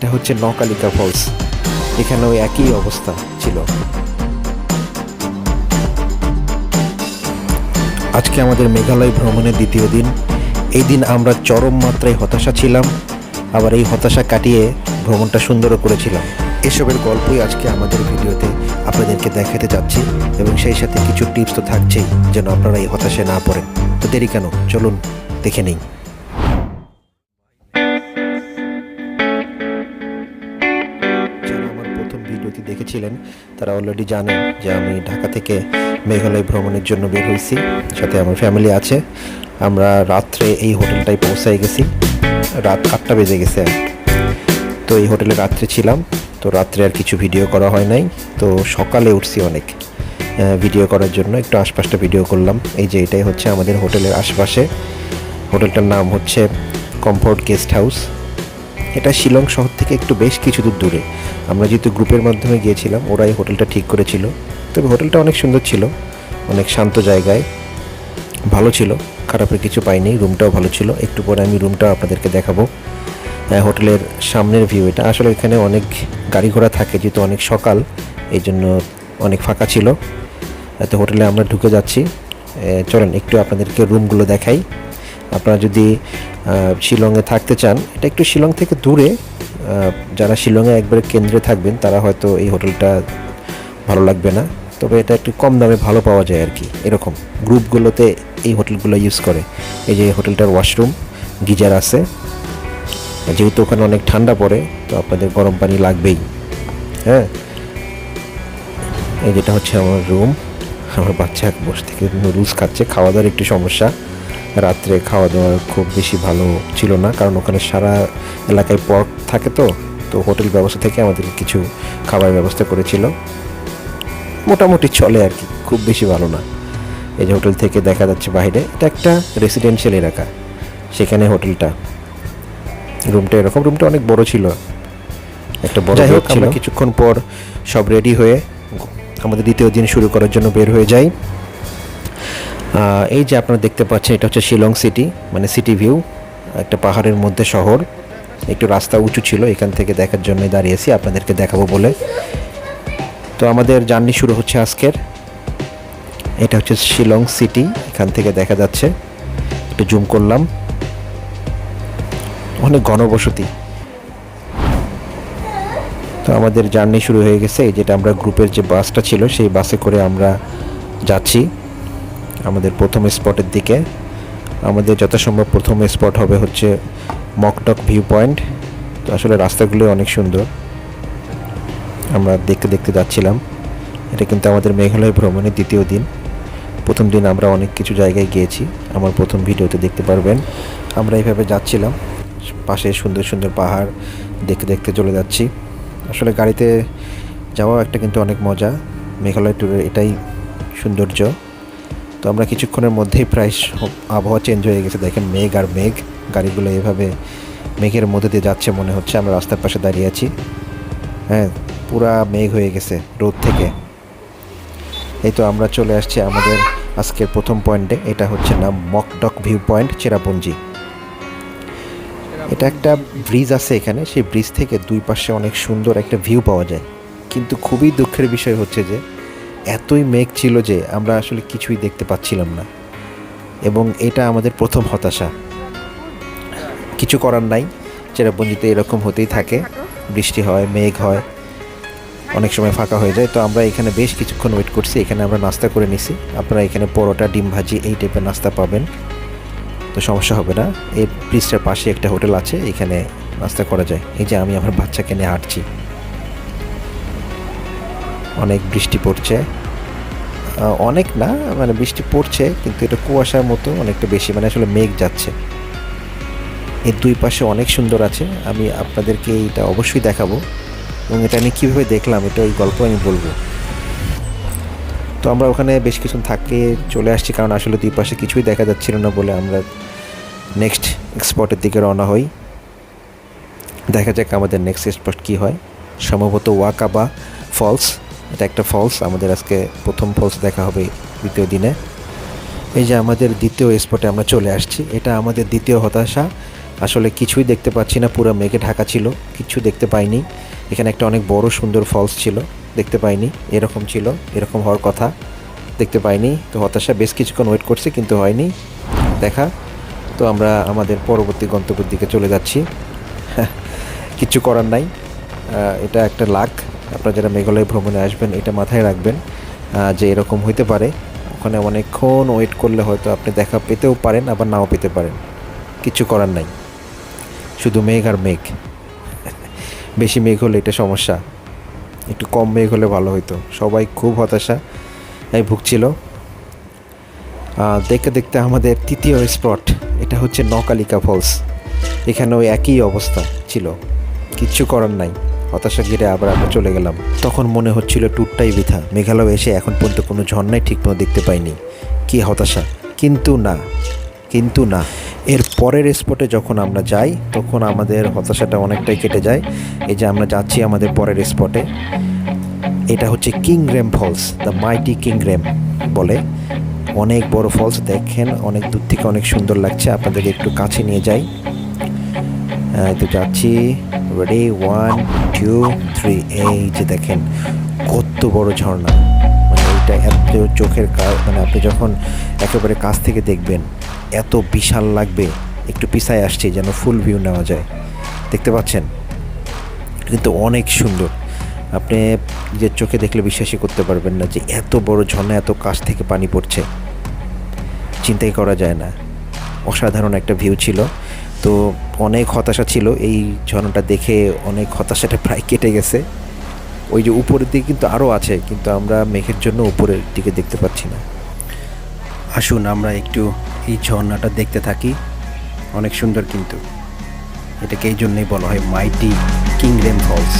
এটা হচ্ছে নকালিকা ফলস এখানেও একই অবস্থা ছিল। আজকে আমাদের মেঘালয় ভ্রমণের দ্বিতীয় দিন। এই দিন আমরা চরম মাত্রায় হতাশা ছিলাম, আবার এই হতাশা কাটিয়ে ভ্রমণটা সুন্দরও করেছিলাম। এসবের গল্পই আজকে আমাদের ভিডিওতে আপনাদেরকে দেখাতে যাচ্ছি, এবং সেই সাথে কিছু টিপস তো থাকছেই, যেন আপনারা এই হতাশায় না পড়েন। তো দেরি কেন? চলুন, দেখে নিই। দেখেছিলেন তারা অলরেডি জানেন যে আমি ঢাকা থেকে মেঘালয় ভ্রমণের জন্য বের হয়েছি, সাথে আমার ফ্যামিলি আছে। আমরা রাত্রে এই হোটেলটায় পৌঁছায় গেছি, রাত আটটা বেজে গেছে। তো এই হোটেলে রাত্রে ছিলাম, তো রাত্রে আর কিছু ভিডিও করা হয় নাই, তো সকালে উঠছি অনেক ভিডিও করার জন্য, একটু আশপাশটা ভিডিও করলাম। এই যে এটাই হচ্ছে আমাদের হোটেলের আশপাশে। হোটেলটার নাম হচ্ছে কমফোর্ট গেস্ট হাউস এটা শিলং শহর থেকে একটু বেশ কিছু দূর দূরে। আমরা যেহেতু গ্রুপের মাধ্যমে গিয়েছিলাম, ওরাই হোটেলটা ঠিক করেছিল। তবে হোটেলটা অনেক সুন্দর ছিল, অনেক শান্ত জায়গায়, ভালো ছিল। খারাপের কিছু পাইনি রুমটাও ভালো ছিল। একটু পরে আমি রুমটাও আপনাদেরকে দেখাবো। হোটেলের সামনের ভিউ এটা। আসলে এখানে অনেক গাড়ি ঘোড়া থাকে, যেহেতু অনেক সকাল, এই জন্য অনেক ফাঁকা ছিল। তো হোটেলে আমরা ঢুকে যাচ্ছি। চলেন, একটু আপনাদেরকে রুমগুলো দেখাই। আপনারা যদি শিলংয়ে থাকতে চান, এটা একটু শিলং থেকে দূরে যারা শিলংয়ে একবারে কেন্দ্রে থাকবেন, তারা হয়তো এই হোটেলটা ভালো লাগবে না। তবে এটা একটু কম দামে ভালো পাওয়া যায় আর কি, এরকম। গ্রুপগুলোতে এই হোটেলগুলো ইউজ করে। এই যে হোটেলটার ওয়াশরুম, গিজার আছে। যেহেতু ওখানে অনেক ঠান্ডা পড়ে, তো আপনাদের গরম পানি লাগবেই। হ্যাঁ? এই যেটা হচ্ছে আমার রুম, আমার বাচ্চা বসে থেকে নুডলস খাচ্ছে, খাওয়া দাওয়ার একটু সমস্যা। রাত্রে খাওয়া দাওয়া খুব বেশি ভালো ছিল না কারণ ওখানে সারা এলাকায় পর্ক থাকে তো তো হোটেল ব্যবস্থা থেকে আমাদের কিছু খাবার ব্যবস্থা করেছিল। মোটামুটি চলে আর কি খুব বেশি ভালো না। এই যে হোটেল থেকে দেখা যাচ্ছে বাইরে এটা একটা রেসিডেন্সিয়াল এলাকা সেখানে হোটেলটা। রুমটা এরকম রুমটা অনেক বড় ছিল একটা বড় হোক, আমরা কিছুক্ষণ পর সব রেডি হয়ে আমাদের দ্বিতীয় দিন শুরু করার জন্য বের হয়ে যাই। এই যে আপনারা দেখতে পাচ্ছেন, এটা হচ্ছে শিলং সিটি মানে সিটি ভিউ, একটা পাহাড়ের মধ্যে শহর। একটু রাস্তা উঁচু ছিল, এখান থেকে দেখার জন্য দাঁড়িয়েছি, আপনাদেরকে দেখাবো বলে। তো আমাদের জার্নি শুরু হচ্ছে আজকের। এটা হচ্ছে শিলং সিটি, এখান থেকে দেখা যাচ্ছে। একটু জুম করলাম। অনেক ঘনবসতি। তো আমাদের জার্নি শুরু হয়ে গেছে, এই যেটা আমরা গ্রুপের যে বাসটা ছিল, সেই বাসে করে আমরা যাচ্ছি। আমাদের প্রথম স্পটের দিকে। আমাদের যথাসম্ভব প্রথম স্পট হবে হচ্ছে মকটক ভিউ পয়েন্ট তো আসলে রাস্তাগুলো অনেক সুন্দর। আমরা দেখতে দেখতে যাচ্ছিলাম। এটা কিন্তু আমাদের মেঘালয় ভ্রমণের দ্বিতীয় দিন। প্রথম দিন আমরা অনেক কিছু জায়গায় গিয়েছি। আমার প্রথম ভিডিওতে দেখতে পারবেন। আমরা এইভাবে যাচ্ছিলাম। পাশে সুন্দর সুন্দর পাহাড় দেখতে দেখতে চলে যাচ্ছি। আসলে গাড়িতে যাওয়া একটা কিন্তু অনেক মজা। মেঘালয় ট্যুরের এটাই সৌন্দর্য। তো আমরা কিছুক্ষণের মধ্যেই প্রায় আবহাওয়া চেঞ্জ হয়ে গেছে। দেখেন মেঘ আর মেঘ, গাড়িগুলো এভাবে মেঘের মধ্যে দিয়ে যাচ্ছে মনে হচ্ছে। আমরা রাস্তার পাশে দাঁড়িয়ে আছি। হ্যাঁ পুরা মেঘ হয়ে গেছে রোদ থেকে। এই তো আমরা চলে আসছি আমাদের আজকের প্রথম পয়েন্টে। এটা হচ্ছে নাম মকডক ভিউ পয়েন্ট, চেরাপুঞ্জি। এটা একটা ব্রিজ আছে এখানে। সেই ব্রিজ থেকে দুই পাশে অনেক সুন্দর একটা ভিউ পাওয়া যায়। কিন্তু খুবই দুঃখের বিষয় হচ্ছে যে এতই মেঘ ছিল যে আমরা আসলে কিছুই দেখতে পাচ্ছিলাম না। এবং এটা আমাদের প্রথম হতাশা। কিছু করার নাই, চেরাপুঞ্জিতে এরকম হতেই থাকে। বৃষ্টি হয়, মেঘ হয়, অনেক সময় ফাঁকা হয়ে যায়। তো আমরা এখানে বেশ কিছুক্ষণ ওয়েট করছি, এখানে আমরা নাস্তা করে নিছি। আপনারা এখানে পরোটা, ডিম ভাজি এই টাইপের নাস্তা পাবেন। তো সমস্যা হবে না। এই ব্রিজটার পাশে একটা হোটেল আছে, এখানে নাস্তা করা যায়। এই যে আমি আমার বাচ্চাকে নিয়ে হাঁটছি। অনেক বৃষ্টি পড়ছে। অনেক না মানে বৃষ্টি পড়ছে, কিন্তু এটা কুয়াশার মতো অনেকটা বেশি মানে আসলে মেঘ যাচ্ছে। এর দুই পাশে অনেক সুন্দর আছে, আমি আপনাদেরকে এটা অবশ্যই দেখাবো। এবং এটা আমি কীভাবে দেখলাম, এটা ওই গল্প আমি বলব। তো আমরা ওখানে বেশ কিছুক্ষণ থাকে, চলে আসছি, কারণ আসলে দুই পাশে কিছুই দেখা যাচ্ছিল না বলে আমরা নেক্সট স্পটের দিকে রওনা হই। দেখা যাক আমাদের নেক্সট স্পট কী হয়। সম্ভবত ওয়াকাবা ফলস এটা একটা ফলস আমাদের আজকে প্রথম ফলস দেখা হবে দ্বিতীয় দিনে। এই যে আমাদের দ্বিতীয় স্পটে আমরা চলে আসছি, এটা আমাদের দ্বিতীয় হতাশা। আসলে কিছুই দেখতে পাচ্ছি না, পুরো মেঘে ঢাকা ছিল, কিছু দেখতে পাইনি। এখানে একটা অনেক বড় সুন্দর ফলস ছিল, দেখতে পাইনি, এরকম ছিল, এরকম হওয়ার কথা দেখতে পাইনি। তো হতাশা বেশ কিছুক্ষণ ওয়েট করছি, কিন্তু হয়নি। দেখা, তো আমরা আমাদের পরবর্তী গন্তব্যের দিকে চলে যাচ্ছি। কিচ্ছু করার নাই। এটা একটা লাক আপনারা যারা মেঘালয় ভ্রমণে আসবেন, এটা মাথায় রাখবেন যে এরকম হইতে পারে। ওখানে অনেকক্ষণ ওয়েট করলে হয়তো আপনি দেখা পেতেও পারেন, আবার নাও পেতে পারেন। কিচ্ছু করার নাই। শুধু মেঘ আর মেঘ। বেশি মেঘ হলে এটা সমস্যা। একটু কম মেঘ হলে ভালো হতো সবাই খুব হতাশা এই ভুগছিল। দেখতে দেখতে আমাদের তৃতীয় স্পট এটা হচ্ছে নকালিকা ফলস এখানেও একই অবস্থা ছিল। কিচ্ছু করার নাই। হতাশা ঘিরে আবার আমরা চলে গেলাম। তখন মনে হচ্ছিল ট্যুরটাই বৃথা। মেঘালয় এসে এখন পর্যন্ত কোনো ঝর্ণাই ঠিকমতো দেখতে পাইনি। কি হতাশা? কিন্তু না কিন্তু না। এর পরের স্পটে যখন আমরা যাই, তখন আমাদের হতাশাটা অনেকটাই কেটে যায়। এই যে আমরা যাচ্ছি আমাদের পরের স্পটে এটা হচ্ছে Kynrem falls the mighty Kynrem বলে। অনেক বড় ফলস দেখেন, অনেক দূর থেকে অনেক সুন্দর লাগছে। আপনাদেরকে একটু কাছে নিয়ে যাই। তো যাচ্ছি। রেডি ওয়ান টু থ্রি এই যে দেখেন, কত বড় ঝর্ণা। মানে এইটা এত চোখের কা- মানে আপনি যখন একেবারে কাছ থেকে দেখবেন, এত বিশাল লাগবে, একটু পিছায় আসছে যেন ফুল ভিউ নেওয়া যায়। দেখতে পাচ্ছেন? কিন্তু অনেক সুন্দর। আপনি নিজের চোখে দেখলে বিশ্বাসই করতে পারবেন না যে এত বড় ঝর্ণা, এত কাছ থেকে পানি পড়ছে। চিন্তাই করা যায় না। অসাধারণ একটা ভিউ ছিল। তো অনেক হতাশা ছিল। এই ঝর্ণাটা দেখে অনেক হতাশাটা প্রায় কেটে গেছে। ওই যে উপরের দিকে কিন্তু আরও আছে, কিন্তু আমরা মেঘের জন্য উপরের দিকে দেখতে পাচ্ছি না। আসুন, আমরা একটু এই ঝর্ণাটা দেখতে থাকি। অনেক সুন্দর কিন্তু। এটাকে এই জন্যই বলা হয় মাইটি কিংডেম ফলস।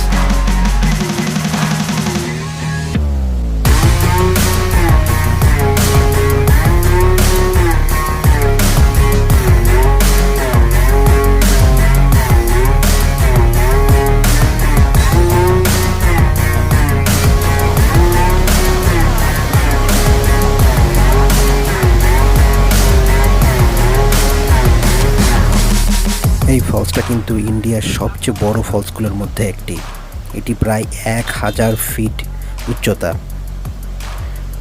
এই ফলসটা কিন্তু ইন্ডিয়ার সবচেয়ে বড় ফলসগুলোর মধ্যে একটি। এটি প্রায় এক হাজার ফিট উচ্চতা।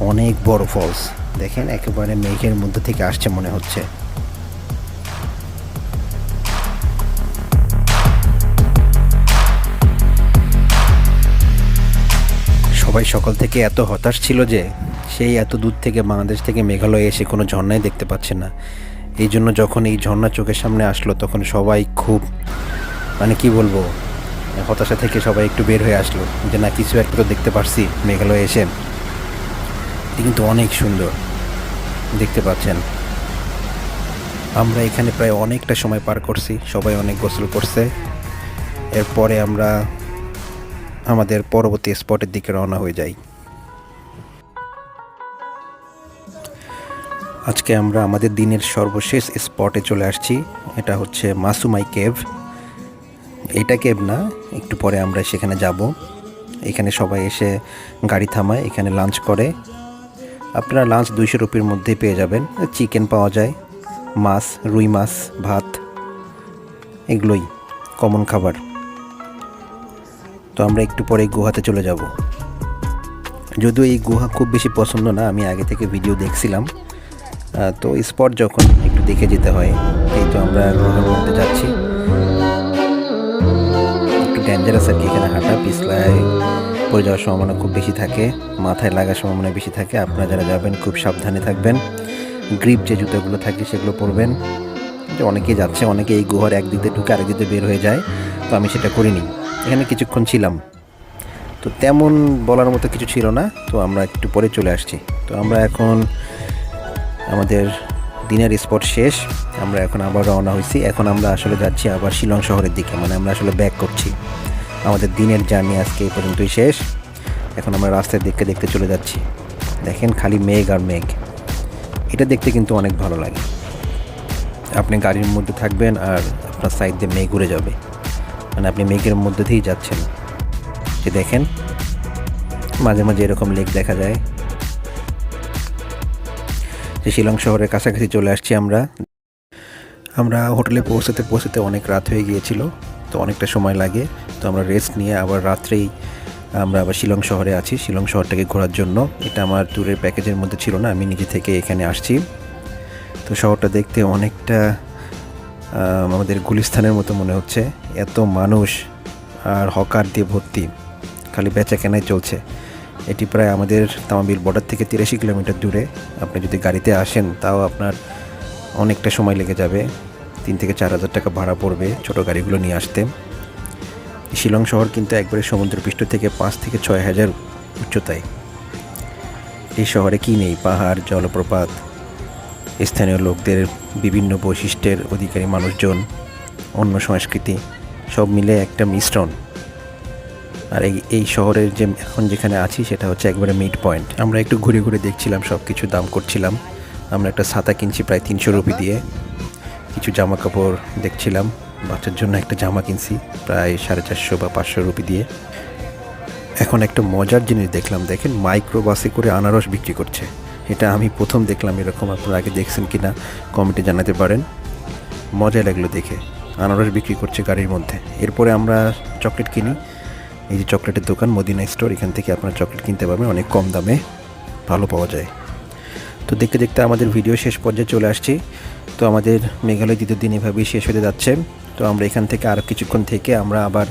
অনেক বড় ফলস। দেখেন, একেবারে মেঘের মধ্যে থেকে আসছে মনে হচ্ছে। সবাই সকাল থেকে এত হতাশ ছিল যে, সেই এত দূর থেকে বাংলাদেশ থেকে মেঘালয় এসে কোনো ঝর্ণাই দেখতে পাচ্ছে না। এই জন্য যখন এই ঝর্ণা চোখের সামনে আসলো, তখন সবাই খুব মানে কি বলব, হতাশা থেকে সবাই একটু বের হয়ে আসলো যে না, কিছু একটা তো দেখতে পারছি, মেঘালয় এসে। কিন্তু অনেক সুন্দর, দেখতে পাচ্ছেন। আমরা এখানে প্রায় অনেকটা সময় পার করছি, সবাই অনেক গোসল করছে। এরপরে আমরা আমাদের পরবর্তী স্পটের দিকে রওনা হয়ে যাই। আজকে আমরা আমাদের দিনের সর্বশেষ স্পটে চলে আসছি। এটা হচ্ছে মাসুমাই কেভ। এটা কেভ না, একটু পরে আমরা সেখানে যাব। এখানে সবাই এসে গাড়ি থামায়, এখানে লাঞ্চ করে। আপনারা লাঞ্চ দুইশো রুপির মধ্যে পেয়ে যাবেন। চিকেন পাওয়া যায়, মাছ, রুই মাছ, ভাত, এগুলোই কমন খাবার। তো আমরা একটু পরে গুহাতে চলে যাব। যদিও এই গুহা খুব বেশি পছন্দ না, আমি আগে থেকে ভিডিও দেখছিলাম। তো স্পট যখন একটু দেখে যেতে হয়, এই তো আমরা গুহার মধ্যে যাচ্ছি। একটু ডেঞ্জারাস আর কি, এখানে হাঁটা, পিছলায় পড়ে যাওয়ার সম্ভাবনা খুব বেশি থাকে, মাথায় লাগার সম্ভাবনা বেশি থাকে। আপনারা যারা যাবেন, খুব সাবধানে থাকবেন। গ্রিপ যে জুতোগুলো থাকে, সেগুলো পরবেন। যে অনেকেই যাচ্ছে, অনেকে এই গুহার একদিকে ঢুকে আরেক দিক বের হয়ে যায়, তো আমি সেটা করিনি। এখানে কিছুক্ষণ ছিলাম। তো তেমন বলার মতো কিছু ছিল না, তো আমরা একটু পরে চলে আসছি। তো আমরা এখন আমাদের দিনের স্পট শেষ। আমরা এখন আবার রওনা হয়েছি। এখন আমরা আসলে যাচ্ছি আবার শিলং শহরের দিকে। মানে আমরা আসলে ব্যাক করছি। আমাদের দিনের জার্নি আজকে এই পর্যন্তই শেষ। এখন আমরা রাস্তার দিকে দেখতে চলে যাচ্ছি। দেখেন খালি মেঘ আর মেঘ। এটা দেখতে কিন্তু অনেক ভালো লাগে। আপনি গাড়ির মধ্যে থাকবেন আর আপনার সাইড দিয়ে মেঘ উড়ে যাবে। মানে আপনি মেঘের মধ্যে দিয়েই যাচ্ছেন। যে দেখেন, মাঝে মাঝে এরকম লেক দেখা যায়। যে শিলং শহরের কাছাকাছি চলে আসছি আমরা। আমরা হোটেলে পৌঁছাতে পৌঁছাতে অনেক রাত হয়ে গিয়েছিল, তো অনেকটা সময় লাগে। তো আমরা রেস্ট নিয়ে আবার রাত্রেই আমরা আবার শিলং শহরে আছি। শিলং শহরটাকে ঘোরার জন্য এটা আমার ট্যুরের প্যাকেজের মধ্যে ছিল না, আমি নিজে থেকে এখানে আসছি। তো শহরটা দেখতে অনেকটা আমাদের গুলিস্তানের মতো মনে হচ্ছে। এত মানুষ আর হকার দিয়ে ভর্তি, খালি বেচা কেনাই চলছে। এটি প্রায় আমাদের তামাবিল বর্ডার থেকে তিরাশি কিলোমিটার দূরে। আপনি যদি গাড়িতে আসেন, তাও আপনার অনেকটা সময় লেগে যাবে। তিন থেকে চার হাজার টাকা ভাড়া পড়বে ছোটো গাড়িগুলো নিয়ে আসতে। শিলং শহর কিন্তু একবারে সমুদ্রপৃষ্ঠ থেকে পাঁচ থেকে ছয় হাজার উচ্চতায়। এই শহরে কি নেই? পাহাড়, জলপ্রপাত, স্থানীয় লোকদের বিভিন্ন বৈশিষ্ট্যের অধিকারী মানুষজন, অন্য সংস্কৃতি, সব মিলে একটা মিশ্রণ। আর এই এই শহরের যে এখন যেখানে আছি সেটা হচ্ছে একবারে মিড পয়েন্ট আমরা একটু ঘুরে ঘুরে দেখছিলাম সব কিছু দাম করছিলাম। আমরা একটা ছাতা কিনছি প্রায় তিনশো রুপি দিয়ে। কিছু জামা কাপড় দেখছিলাম, বাচ্চার জন্য একটা জামা কিনছি প্রায় সাড়ে চারশো বা পাঁচশো রুপি দিয়ে। এখন একটা মজার জিনিস দেখলাম, দেখেন মাইক্রো বাসে করে আনারস বিক্রি করছে। এটা আমি প্রথম দেখলাম এরকম, আপনারা আগে দেখছেন কি না কমেন্টে জানাতে পারেন। মজা লাগল দেখে, আনারস বিক্রি করছে গাড়ির মধ্যে। এরপরে আমরা চকলেট কিনি এই যে চকলেটের দোকান, মদিনা স্টোর, এখান থেকে আপনারা চকলেট কিনতে পারবেন, অনেক কম দামে ভালো পাওয়া যায়। তো দেখতে দেখতে আমাদের ভিডিও শেষ পর্যায়ে চলে আসছি। তো আমাদের মেঘালয় দ্বিতীয় দিন এভাবেই শেষ হতে যাচ্ছে। তো আমরা এখান থেকে আরও কিছুক্ষণ থেকে আমরা আবার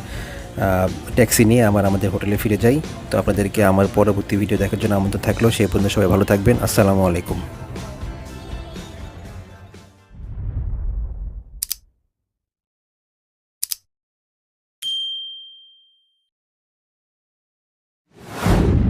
ট্যাক্সি নিয়ে আবার আমাদের হোটেলে ফিরে যাই। তো আপনাদেরকে আমার পরবর্তী ভিডিও দেখার জন্য আমন্ত্রণ থাকল। সেই পর্যন্ত সবাই ভালো থাকবেন। আসসালামু আলাইকুম।